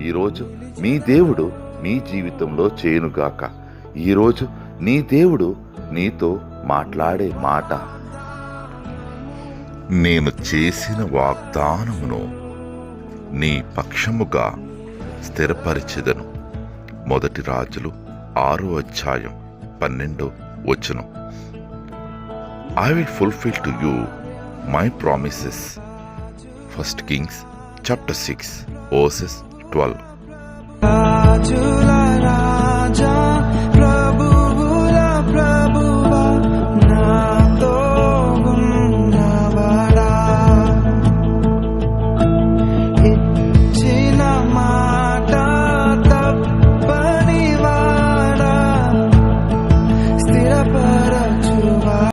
ఈరోజు మీ దేవుడు మీ జీవితంలో చేయనుగాక. ఈరోజు నీ దేవుడు నీతో మాట్లాడే మాట. నేను చేసిన వాగ్దానమును నీ పక్షముగా స్థిరపరిచెదను. మొదటి రాజులు ఆరో అధ్యాయం పన్నెండో వచనం. I will fulfil to you my promises First Kings chapter six ఓసెస్ 12